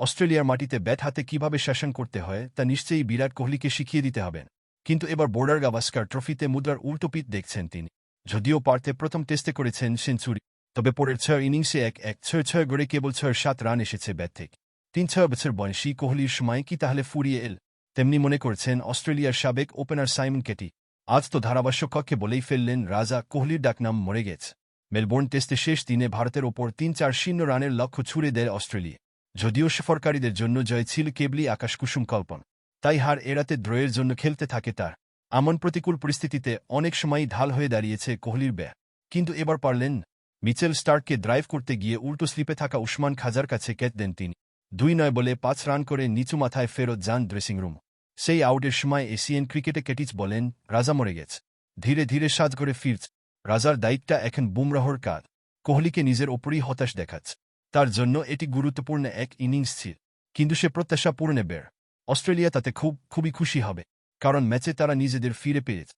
অস্ট্রেলিয়ার মাটিতে ব্যাট হাতে কীভাবে শাসন করতে হয়, তা নিশ্চয়ই বিরাট কোহলিকে শিখিয়ে দিতে হবেন কিন্তু এবার বোর্ডার গাভাস্কার ট্রফিতে মুদ্রার উল্টোপিত দেখছেন তিনি। যদিও পার্থে প্রথম টেস্টে করেছেন সেঞ্চুরি, তবে পরের ছয় ইনিংসে এক এক ছয় ছয় গড়ে কেবল ছয় সাত রান এসেছে ব্যাট থেকে। তিন ছয় বছর বয়সী কোহলির সময় কি তাহলে ফুরিয়ে এল? তেমনি মনে করছেন অস্ট্রেলিয়ার সাবেক ওপেনার সাইমন কেটি। আজ তো ধারাভাষ্য কক্ষে বলেই ফেললেন রাজা, কোহলির ডাকনাম মরে গেছে। মেলবোর্ন টেস্টে শেষ দিনে ভারতের ওপর তিন চার শূন্য রানের লক্ষ্য ছুড়ে দেয় অস্ট্রেলিয়া। যদিও সফরকারীদের জন্য জয় ছিল কেবলি আকাশকুসুম কল্পন। তাই হার এড়াতে দ্রয়ের জন্য খেলতে থাকে তার। এমন প্রতিকূল পরিস্থিতিতে অনেক সময়ই ঢাল হয়ে দাঁড়িয়েছে কোহলির ব্যাট কিন্তু এবার পারলেন মিচেল স্টার্ককে ড্রাইভ করতে গিয়ে উল্টো স্লিপে থাকা উসমান খাজার কাছে ক্যাচ দেন তিনি। দুই নয় বলে পাঁচ রান করে নিচু মাথায় ফেরত যান ড্রেসিং রুম। সেই আউটের সময় এশিয়ান ক্রিকেটে কেটিচ বলেন, রাজা মরে গেছে। ধীরে ধীরে সাজ করে ফিরছে। রাজার দায়িত্বটা এখন বুমরাহর কাজ কোহলিকে নিজের ওপরই হতাশ দেখাচ্ছে। তার জন্য এটি গুরুত্বপূর্ণ এক ইনিংস ছিল, কিন্তু সে প্রত্যাশা পূর্ণে বের। অস্ট্রেলিয়া তাতে খুব, খুবই খুশি হবে, কারণ ম্যাচে তারা নিজেদের ফিরে পেয়েছে।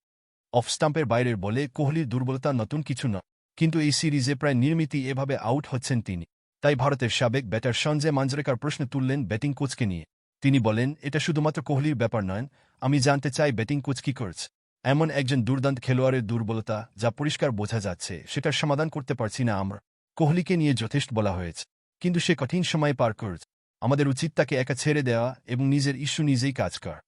অফ স্টাম্পের বাইরের বলে কোহলির দুর্বলতা নতুন কিছু না কিন্তু এই সিরিজে প্রায় নির্মিতি এভাবে আউট হচ্ছেন তিনি। তাই ভারতের সাবেক ব্যাটার সঞ্জয় মাঞ্জরেকার প্রশ্ন তুললেন ব্যাটিং কোচকে নিয়ে। তিনি বলেন, এটা শুধুমাত্র কোহলির ব্যাপার নয়, আমি জানতে চাই ব্যাটিং কোচ কি করছে। এমন একজন দুর্দান্ত খেলোয়াড়ের দুর্বলতা যা পরিষ্কার বোঝা যাচ্ছে, সেটার সমাধান করতে পারছি না আমরা। কোহলিকে নিয়ে যথেষ্ট বলা হয়েছে, কিন্তু সে কঠিন সময় পার করছে। আমাদের উচিত তাকে একা ছেড়ে দেওয়া এবং নিজের ইস্যু নিজেই কাজ কর।